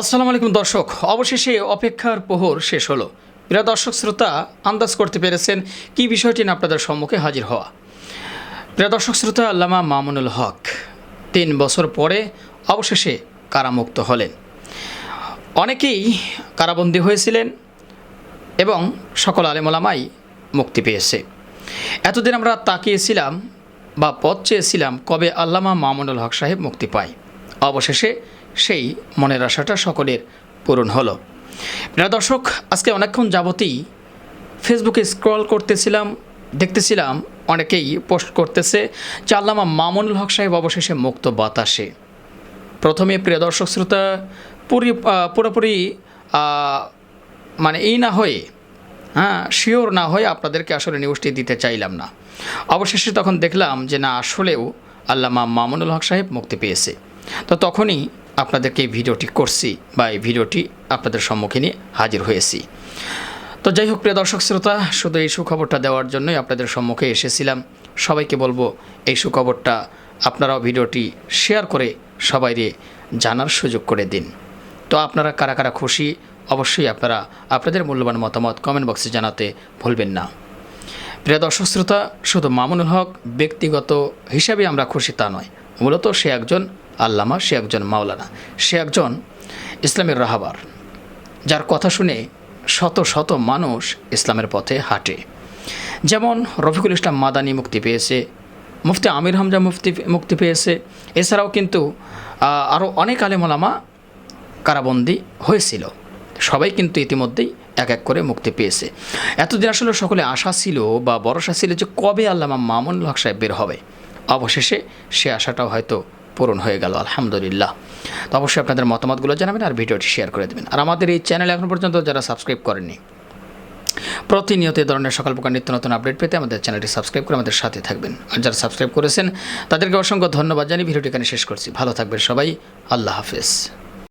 আসসালামু আলাইকুম দর্শক, অবশেষে অপেক্ষার প্রহর শেষ হলো। প্রিয় দর্শক, শ্রোতা, আন্দাজ করতে পেরেছেন কি বিষয়টি নিয়ে আপনাদের সম্মুখে হাজির হওয়া। প্রিয় দর্শক, শ্রোতা, আল্লামা মামুনুল হক তিন বছর পরে অবশেষে কারামুক্ত হলেন। অনেকেই কারাবন্দী হয়েছিলেন এবং সকল আলেমোলামাই মুক্তি পেয়েছে। এতদিন আমরা তাকিয়েছিলাম বা পথ চেয়েছিলাম কবে আল্লামা মামুনুল হক সাহেব মুক্তি পায়। অবশেষে সেই মনের আশাটা সকলের পূরণ হলো। প্রিয় দর্শক, আজকে অনেকক্ষণ যাবতই ফেসবুকে স্ক্রল করতেছিলাম, দেখতেছিলাম, অনেকেই পোস্ট করতেছে যে আল্লামা মামুনুল হক সাহেব অবশেষে মুক্ত বাতাসে। প্রথমে, প্রিয় দর্শক শ্রোতা, পুরি পুরোপুরি মানে এই না হয়ে হ্যাঁ শিওর না হয়ে আপনাদেরকে আসলে নিউজটি দিতে চাইলাম না। অবশেষে তখন দেখলাম যে না, আসলেও আল্লামা মামুনুল হক সাহেব মুক্তি পেয়েছে। তো তখনই আপনাদেরকে এই ভিডিওটি করছি বা এই ভিডিওটি আপনাদের সম্মুখীনে হাজির হয়েছি। তো যাই হোক, প্রিয় দর্শক শ্রোতা, শুধু এই সুখবরটা দেওয়ার জন্যই আপনাদের সম্মুখে এসেছিলাম। সবাইকে বলব, এই সুখবরটা আপনারাও ভিডিওটি শেয়ার করে সবাইরে জানার সুযোগ করে দিন। তো আপনারা কারা কারা খুশি, অবশ্যই আপনারা আপনাদের মূল্যবান মতামত কমেন্ট বক্সে জানাতে ভুলবেন না। প্রিয় দর্শক শ্রোতা, শুধু মামুনুল হক ব্যক্তিগত হিসাবে আমরা খুশি তা নয়। মূলত সে একজন আল্লামা সে একজন মাওলানা। সে একজন ইসলামের রাহাবার, যার কথা শুনে শত শত মানুষ ইসলামের পথে হাঁটে। যেমন রফিকুল ইসলাম মাদানি মুক্তি পেয়েছে, মুফতি আমির হামজা মুফতি, মুক্তি পেয়েছে। এছাড়াও কিন্তু আরও অনেক আলেমলামা কারাবন্দী হয়েছিল। সবাই কিন্তু ইতিমধ্যেই এক এক করে মুক্তি পেয়েছে। এতদিন আসলে সকলে আশা ছিল বা ভরসা ছিল যে কবে আল্লামা মামুনুল হক সাহেব বের হবে। অবশেষে সে আশাটাও হয়তো পূরণ হয়ে গেল, আলহামদুলিল্লাহ। তো অবশ্যই আপনাদের মতামতগুলো জানাবেন আর ভিডিওটি শেয়ার করে দেবেন। আর আমাদের এই চ্যানেল এখন পর্যন্ত যারা সাবস্ক্রাইব করেননি, প্রতিনিয়ত এ ধরনের সকল প্রকার নিত্য নতুন আপডেট পেতে আমাদের চ্যানেলটি সাবস্ক্রাইব করে আমাদের সাথে থাকবেন। আর যারা সাবস্ক্রাইব করেছেন, তাদেরকে অসংখ্য ধন্যবাদ জানিয়ে ভিডিওটি এখানে শেষ করছি। ভালো থাকবেন সবাই, আল্লাহ হাফেজ।